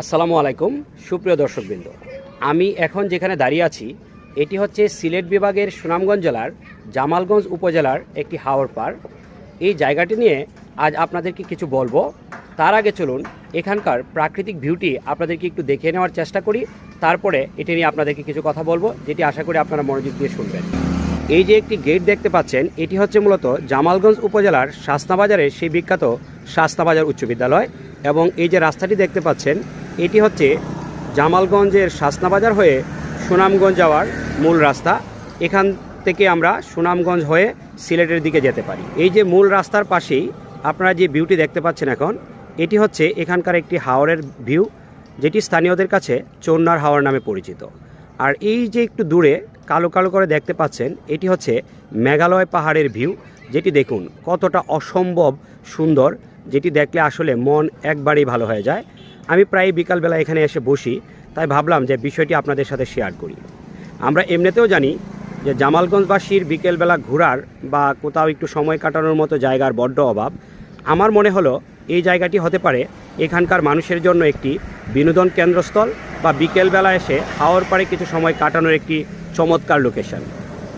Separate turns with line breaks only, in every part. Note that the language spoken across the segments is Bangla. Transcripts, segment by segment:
আসসালামু আলাইকুম, সুপ্রিয় দর্শকবৃন্দ। আমি এখন যেখানে দাঁড়িয়ে আছি, এটি হচ্ছে সিলেট বিভাগের সুনামগঞ্জ জেলার জামালগঞ্জ উপজেলার একটি হাওর পার্ক এই জায়গাটি নিয়ে আজ আপনাদেরকে কিছু বলব। তার আগে চলুন, এখানকার প্রাকৃতিক ভিউটি আপনাদেরকে একটু দেখে নেওয়ার চেষ্টা করি। তারপরে এটি নিয়ে আপনাদেরকে কিছু কথা বলব, যেটি আশা করি আপনারা মনোযোগ দিয়ে শুনবেন। এই যে একটি গেট দেখতে পাচ্ছেন, এটি হচ্ছে মূলত জামালগঞ্জ উপজেলার শাস্তাবাজারের সেই বিখ্যাত শাস্তাবাজার উচ্চ বিদ্যালয়। এবং এই যে রাস্তাটি দেখতে পাচ্ছেন এটি হচ্ছে জামালগঞ্জের শাসনাবাজার হয়ে সুনামগঞ্জ যাওয়ার মূল রাস্তা। এখান থেকে আমরা সুনামগঞ্জ হয়ে সিলেটের দিকে যেতে পারি। এই যে মূল রাস্তার পাশেই আপনারা যে ভিউটি দেখতে পাচ্ছেন এখন, এটি হচ্ছে এখানকার একটি হাওরের ভিউ যেটি স্থানীয়দের কাছে চন্নার হাওর নামে পরিচিত। আর এই যে একটু দূরে কালো কালো করে দেখতে পাচ্ছেন, এটি হচ্ছে মেঘালয় পাহাড়ের ভিউ যেটি দেখুন কতটা অসম্ভব সুন্দর, যেটি দেখলে আসলে মন একবারেই ভালো হয়ে যায়। আমি প্রায় বিকালবেলা এখানে এসে বসি, তাই ভাবলাম যে বিষয়টি আপনাদের সাথে শেয়ার করি। আমরা এমনিতেও জানি যে জামালগঞ্জবাসীর বিকেলবেলা ঘোরার বা কোথাও একটু সময় কাটানোর মতো জায়গার বড্ড অভাব। আমার মনে হলো এই জায়গাটি হতে পারে এখানকার মানুষের জন্য একটি বিনোদন কেন্দ্রস্থল বা বিকেলবেলা এসে হাওয়ার পাড়ে কিছু সময় কাটানোর একটি চমৎকার লোকেশন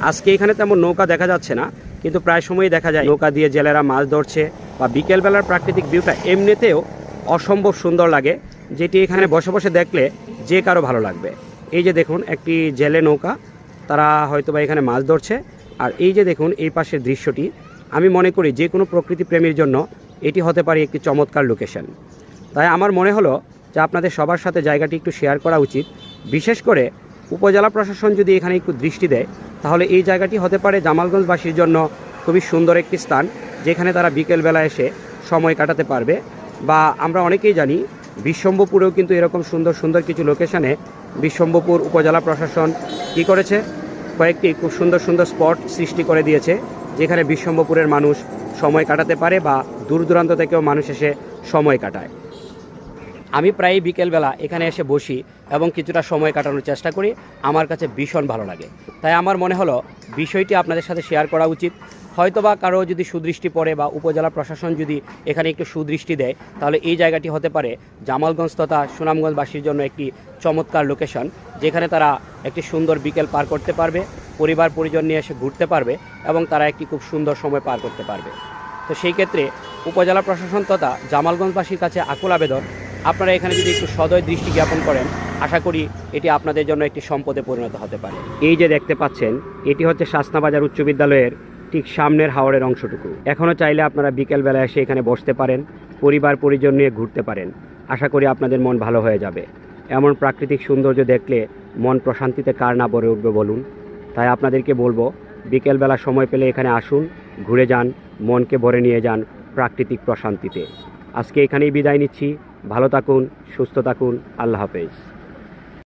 আজকে এখানে তেমন নৌকা দেখা যাচ্ছে না, কিন্তু প্রায় সময়ই দেখা যায় নৌকা দিয়ে জেলেরা মাছ ধরছে বা বিকেলবেলার প্রাকৃতিক ভিউটা এমনিতেও অসম্ভব সুন্দর লাগে, যেটি এখানে বসে বসে দেখলে যে কারও ভালো লাগবে। এই যে দেখুন, একটি জেলে নৌকা, তারা হয়তো বা এখানে মাছ ধরছে। আর এই যে দেখুন, এই পাশের দৃশ্যটি, আমি মনে করি যে কোনো প্রকৃতি প্রেমীর জন্য এটি হতে পারে একটি চমৎকার লোকেশন তাই আমার মনে হলো যে আপনাদের সবার সাথে জায়গাটি একটু শেয়ার করা উচিত। বিশেষ করে উপজেলা প্রশাসন যদি এখানে একটু দৃষ্টি দেয়, তাহলে এই জায়গাটি হতে পারে জামালগঞ্জবাসীর জন্য খুবই সুন্দর একটি স্থান, যেখানে তারা বিকেলবেলা এসে সময় কাটাতে পারবে। বা আমরা অনেকেই জানি বিশ্বম্বপুরেও কিন্তু এরকম সুন্দর সুন্দর কিছু লোকেশানে বিশ্বম্বপুর উপজেলা প্রশাসন কি করেছে? কয়েকটি খুব সুন্দর সুন্দর স্পট সৃষ্টি করে দিয়েছে, যেখানে বিশ্বম্বপুরের মানুষ সময় কাটাতে পারে বা দূর দূরান্ত থেকেও মানুষ এসে সময় কাটায়। আমি প্রায়ই বিকেলবেলা এখানে এসে বসি এবং কিছুটা সময় কাটানোর চেষ্টা করি। আমার কাছে ভীষণ ভালো লাগে। তাই আমার মনে হলো বিষয়টি আপনাদের সাথে শেয়ার করা উচিত। হয়তোবা কারও যদি সুদৃষ্টি পড়ে বা উপজেলা প্রশাসন যদি এখানে একটু সুদৃষ্টি দেয়, তাহলে এই জায়গাটি হতে পারে জামালগঞ্জ তথা সুনামগঞ্জবাসীর জন্য একটি চমৎকার লোকেশন যেখানে তারা একটি সুন্দর বিকেল পার করতে পারবে, পরিবার পরিজন নিয়ে এসে ঘুরতে পারবে এবং তারা একটি খুব সুন্দর সময় পার করতে পারবে। তো সেই ক্ষেত্রে উপজেলা প্রশাসন তথা জামালগঞ্জবাসীর কাছে আকুল আবেদন। আপনারা এখানে যদি একটু সদয় দৃষ্টি জ্ঞাপন করেন, আশা করি এটি আপনাদের জন্য একটি সম্পদে পরিণত হতে পারে। এই যে দেখতে পাচ্ছেন, এটি হচ্ছে শাসনাবাজার উচ্চ বিদ্যালয়ের ঠিক সামনের হাওড়ের অংশটুকু। এখনও চাইলে আপনারা বিকেলবেলা এসে এখানে বসতে পারেন, পরিবার পরিজন নিয়ে ঘুরতে পারেন। আশা করি আপনাদের মন ভালো হয়ে যাবে। এমন প্রাকৃতিক সৌন্দর্য দেখলে মন প্রশান্তিতে কার না ভরে উঠবে বলুন। তাই আপনাদেরকে বলব, বিকেলবেলা সময় পেলে এখানে আসুন, ঘুরে যান, মনকে ভরে নিয়ে যান প্রাকৃতিক প্রশান্তিতে। আজকে এখানেই বিদায় নিচ্ছি। ভালো থাকুন, সুস্থ থাকুন। আল্লাহ হাফেজ।